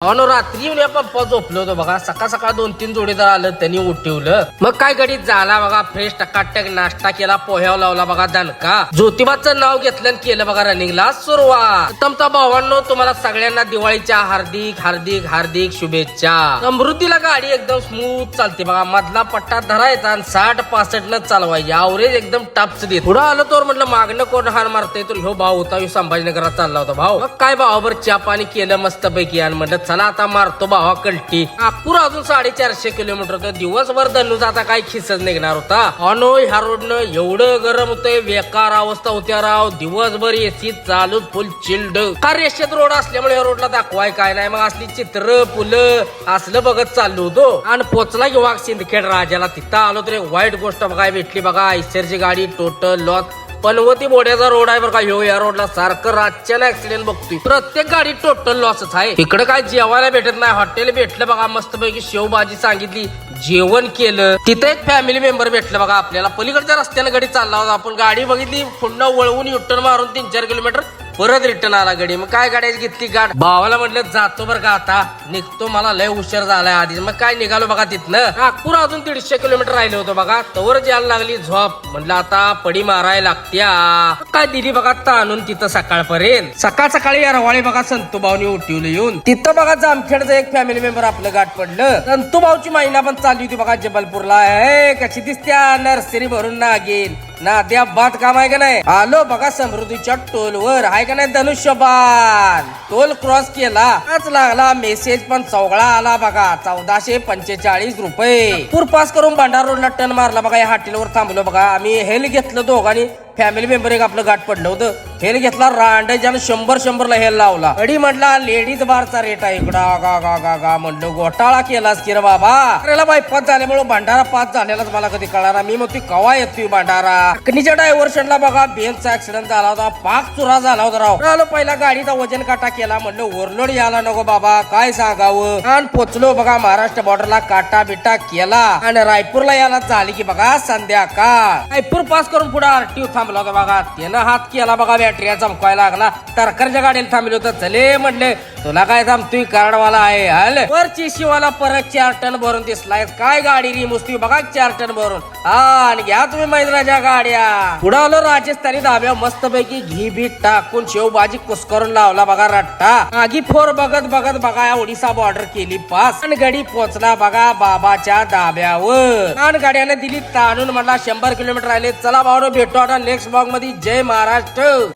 अहो रात्री येऊन या पप्पा झोपलो होतो बघा. सकाळ सकाळ दोन तीन जोडीदार आलं त्यांनी उठवलं मग काय घडीत झाला बघा फ्रेश टकाटक नाश्ता केला पोह्याव लावला बघा दणका ज्योतिबाचं नाव घेतलं आणि केलं बघा रनिंगला सुरुवात. तमता भावांनो तुम्हाला सगळ्यांना दिवाळीच्या हार्दिक हार्दिक हार्दिक शुभेच्छा. समृद्धीला गाडी एकदम स्मूथ चालते बघा. मधला पट्टा धरायचा आणि साठ पासष्ट न चालवायची आवरेज एकदम टपच देत. पुढं आलं तर म्हटलं मागणं कोण हार मारतंय? तर ह्यो भाऊ होता ह्यो संभाजीनगरात चालला होता भाऊ. मग काय भावावर चहा पाणी केलं मस्त पैकी आणि म्हटलं चला आता मारतो भावा कल्टी. नागपूर अजून साडेचारशे किलोमीटर तर दिवसभर धनुचा आता काय खिसच निघणार होता. अनो ह्या रोडनं एवढं गरम होतंय. बेकार अवस्था होत्या राव. दिवसभर एसी चालू फुल चिल्ड का रेषेत रोड असल्यामुळे ह्या रोडला दाखवाय काय नाही. मग असली चित्र फुलं असलं बघत चाललो होतो. आणि पोचला की वाघ सिंदखेड राजाला. तिथं आलो तर एक वाईट गोष्ट बघाय भेटली बघा. आयसरची गाडी टोटल लॉस पनवती मोड्याचा रोड आहे बरं का. ह्यो या रोडला सारखं रातच्याला ऍक्सिडेंट बघतोय. प्रत्येक गाडी टोटल लॉसच आहे. इकडे काय जेवायला भेटत नाही. हॉटेल भेटलं बघा मस्त पैकी शेवभाजी सांगितली जेवण केलं. तिथं एक फॅमिली मेंबर भेटलं बघा आपल्याला. पलीकडच्या रस्त्याला गाडी चालला होता. आपण गाडी बघितली पुन्हा वळवून युटर्न मारून तीन चार किलोमीटर परत रिटर्न आला गाडी. मग काय गाड्याची घेतली गाड भावाला म्हटलं जातो बरं का आता. निघतो मला लय उशीर झालाय आधी. मग काय निघालो बघा तिथनं? नागपूर अजून दीडशे किलोमीटर राहिले होतं बघा. तवर जायला लागली झोप. म्हटलं आता पडी मारायला लागत्या. काय दिली बघा ताणून तिथं सकाळपर्यंत. सकाळ सकाळी रवाळी बघा संतूभाऊनी उठवलं येऊन. तिथं बघा जामखेडचं एक फॅमिली मेंबर आपलं गाठ पडलं. संतूभाऊची महिना पण चालली होती बघा जबलपूरला. हे कशी दिसत्या? नर्सरी भरून नागेल ना द्या बात काम आहे का नाही? आलो बघा समृद्धीच्या टोलवर. आहे का नाही धनुष्यबाण? टोल क्रॉस केला. लागला मेसेज पण चौगळा आला बघा. चौदाशे पंचेचाळीस रुपये. पूर पास करून भांडार रोडला टन मारला बघा. या हॉटेलवर थांबलो बघा. आम्ही हेल घेतलं दोघांनी. फॅमिली मेंबर एक आपलं गाठ पडलं होतं. हेल घेतला रांडेजानं शंभर शंभरला हेल लावला. अडी म्हटला लेडीज बारचा रेट आहे इकडा. गा गा गा गा म्हणलं घोटाळा केलास की रे बाबा. अरेला बाई पाच झाल्यामुळे भांडारा पाच झालेलाच मला कधी कळणार मी म्हणतोय कवा येतोय भांडारा? अकनीच्या डायव्हर्शनला बघा बेनचा ऍक्सिडेंट झाला होता पाक चुरा झाला होता राव. आलो पहिला गाडीचा वजन काटा केला म्हणलं ओरलोड यायला नको बाबा काय सांगावं? आणि पोचलो बघा महाराष्ट्र बॉर्डरला काटा बिटा केला. आणि रायपूरला यायला झाली की बघा संध्याकाळ. रायपूर पास करून पुढे आरटीओ थांबला होता बघा त्यानं हात केला बघा बॅटरीया चमकायला लागला. तरकारच्या गाडीला थांबले होतं. चले म्हणले तुला काय थांबतोय? कार्डवाला आहे. हल. वरची शिवाला परत चार टन भरून दिसलाय काय गाडी री मुस्ती? बघा चार टन भरून. हा आणि घ्या तुम्ही महिंद्राच्या गाड्या. पुढं आलो राजस्थानी धाब्या मस्त पैकी घी बीट टाकून शेवभाजी कुसकरून लावला. बघा रट्टा. आगी फोर बघत बघत बघा ओडिसा बॉर्डर केली पास आणि गडी पोचला बघा बाबाच्या धाब्यावर. आणि गाड्याने दिली ताणून म्हणला शंभर किलोमीटर राहिले. चला भाऊ भेटू आता नेक्स्ट ब्लॉगमध्ये. जय महाराष्ट्र.